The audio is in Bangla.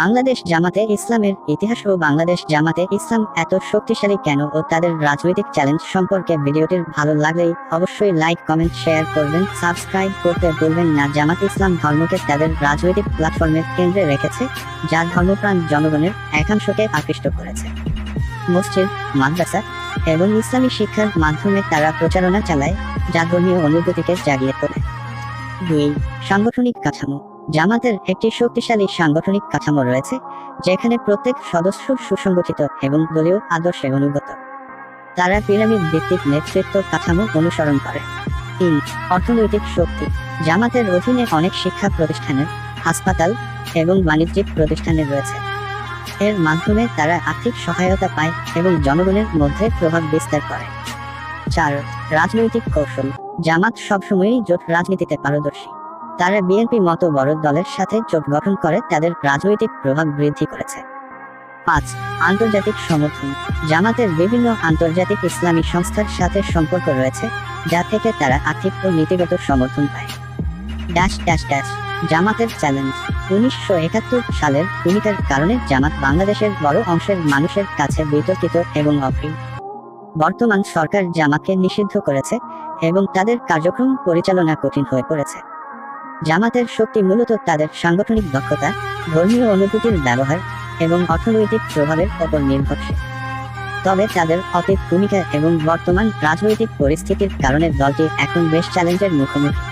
বাংলাদেশ জামাতে ইসলামের ইতিহাস ও বাংলাদেশ জামাতে ইসলাম এত শক্তিশালী কেন ও তাদের রাজনৈতিক চ্যালেঞ্জ সম্পর্কে ভিডিওটির ভালো লাগলেই অবশ্যই লাইক কমেন্ট শেয়ার করবেন সাবস্ক্রাইব করতে ভুলবেন না। জামাত ইসলাম ধর্মকে তাদের রাজনৈতিক প্ল্যাটফর্মের কেন্দ্রে রেখেছে, যা ধর্মপ্রাণ জনগণের একাংশকে আকৃষ্ট করেছে। মসজিদ, মাদ্রাসা এবং ইসলামী শিক্ষার মাধ্যমে তারা প্রচারণা চালায়, যা ধর্মীয় অনুভূতিকে জাগিয়ে তোলে। দুই, সাংগঠনিক কাঠামো জামাতের একটি শক্তিশালী সাংগঠনিক কাঠামো রয়েছে, যেখানে প্রত্যেক সদস্য সুসংগঠিত এবং দলীয় আদর্শে অনুগত। তারা পিরামিড ভিত্তিক নেতৃত্ব কাঠামো অনুসরণ করে। তিন, অর্থনৈতিক শক্তি। জামাতের অধীনে অনেক শিক্ষা প্রতিষ্ঠানের, হাসপাতাল এবং বাণিজ্যিক প্রতিষ্ঠানে রয়েছে। এর মাধ্যমে তারা আর্থিক সহায়তা পায় এবং জনগণের মধ্যে প্রভাব বিস্তার করে। চার, রাজনৈতিক কৌশল। জামাত সবসময়ই জোট রাজনীতিতে পারদর্শী। তারা বিএনপি মতো বড় দলের সাথে জোট গঠন করে, তাদের রাজনৈতিক প্রভাব বৃদ্ধি করেছে। পাঁচ, আন্তর্জাতিক সমর্থন। জামাতের বিভিন্ন আন্তর্জাতিক ইসলামী সংস্থার সাথে সম্পর্ক রয়েছে, যা থেকে তারা আর্থিক ও নীতিগত সমর্থন পায়। ড্যাশ ড্যাশ ড্যাশ জামাতের চ্যালেঞ্জ উনিশশো একাত্তর সালের ভূমিকার কারণে জামাত বাংলাদেশের বড় অংশের মানুষের কাছে বিতর্কিত এবং অপ্রিয় বর্তমান সরকার জামাতকে নিষিদ্ধ করেছে এবং তাদের কার্যক্রম পরিচালনা কঠিন হয়ে পড়েছে। জামাতের শক্তি মূলত তাদের সাংগঠনিক দক্ষতা, ধর্মীয় অনুভূতির ব্যবহার এবং অর্থনৈতিক প্রভাবের ওপর নির্ভরশীল। তবে তাদের অতীত ভূমিকা এবং বর্তমান রাজনৈতিক পরিস্থিতির কারণে দলটি এখন বেশ চ্যালেঞ্জের মুখোমুখি।